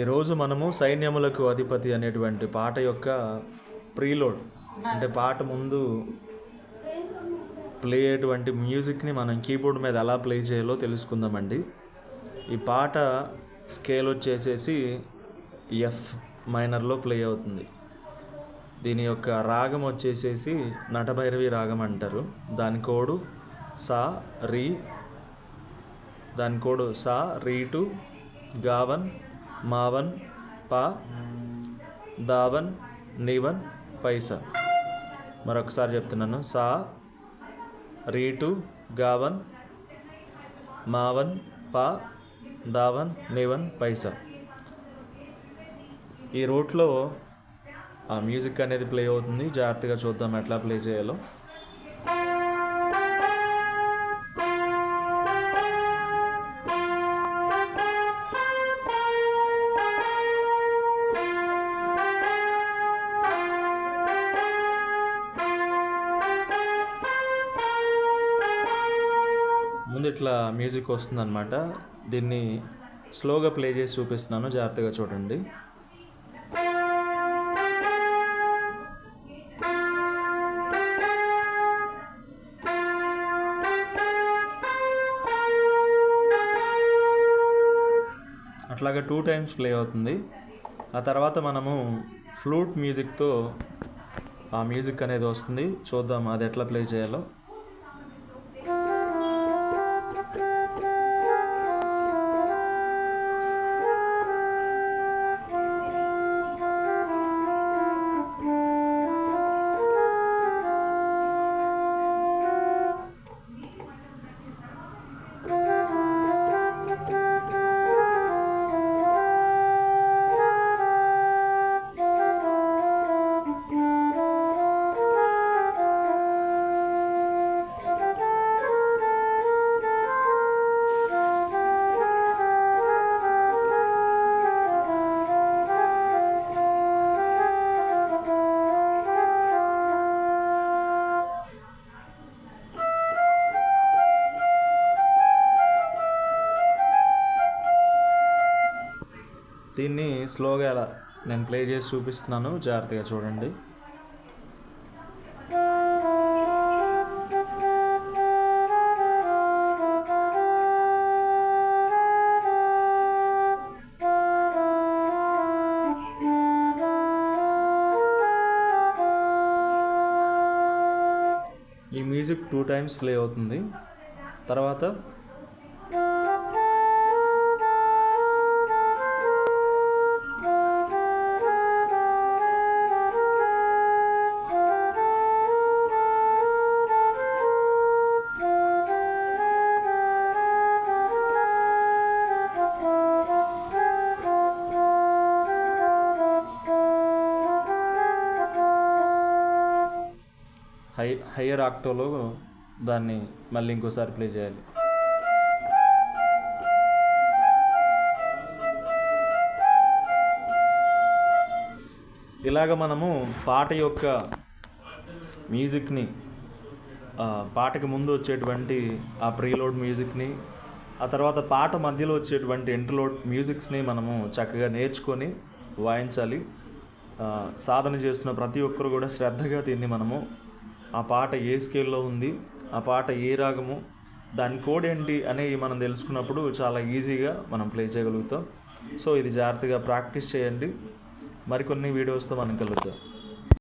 ఈరోజు మనము సైన్యములకు అధిపతి అనేటువంటి పాట యొక్క ప్రీలోడ్ అంటే పాట ముందు ప్లే అయ్యేటువంటి మ్యూజిక్ని మనం కీబోర్డ్ మీద ఎలా ప్లే చేయాలో తెలుసుకుందామండి. ఈ పాట స్కేల్ వచ్చేసేసి ఎఫ్ మైనర్లో ప్లే అవుతుంది. దీని యొక్క రాగం వచ్చేసేసి నటభైరవి రాగం అంటారు. దాని కోడు సా రీ దాని కోడు సా రీటు గావన్ మావన్ పా దావన్ నివన్ పైసా. మరొకసారి చెప్తున్నాను. సా రీటు గావన్ మావన్ పా దావన్ నివన్ పైసా. ఈ రూట్లో ఆ మ్యూజిక్ అనేది ప్లే అవుతుంది. జాగ్రత్తగా చూద్దాం ఎట్లా ప్లే చేయాలో. ముందు ఇట్లా మ్యూజిక్ వస్తుందన్నమాట. దీన్ని స్లోగా ప్లే చేసి చూపిస్తున్నాను. జాగ్రత్తగా చూడండి. అట్లాగా టూ టైమ్స్ ప్లే అవుతుంది. ఆ తర్వాత మనము ఫ్లూట్ మ్యూజిక్తో ఆ మ్యూజిక్ అనేది వస్తుంది. చూద్దాం అది ఎట్లా ప్లే చేయాలో. దీన్ని స్లోగా ఎలా నేను ప్లే చేసి చూపిస్తున్నాను. జాగ్రత్తగా చూడండి. ఈ మ్యూజిక్ టూ టైమ్స్ ప్లే అవుతుంది. తర్వాత హై హయ్యర్ ఆక్టోలో దాన్ని మళ్ళీ ఇంకోసారి ప్లే చేయాలి. ఇలాగ మనము పాట యొక్క మ్యూజిక్ని పాటకి ముందు వచ్చేటువంటి ఆ ప్రీలోడ్ మ్యూజిక్ని ఆ తర్వాత పాట మధ్యలో వచ్చేటువంటి ఇంటర్లోడ్ మ్యూజిక్స్ని మనము చక్కగా నేర్చుకొని వాయించాలి. సాధన చేస్తున్న ప్రతి ఒక్కరు కూడా శ్రద్ధగా దీన్ని మనము ఆ పాట ఏ స్కేల్లో ఉంది ఆ పాట ఏ రాగము దాని కోడ్ ఏంటి అనేవి మనం తెలుసుకున్నప్పుడు చాలా ఈజీగా మనం ప్లే చేయగలుగుతాం. సో ఇది జాగ్రత్తగా ప్రాక్టీస్ చేయండి. మరికొన్ని వీడియోస్తో మనం కలుద్దాం.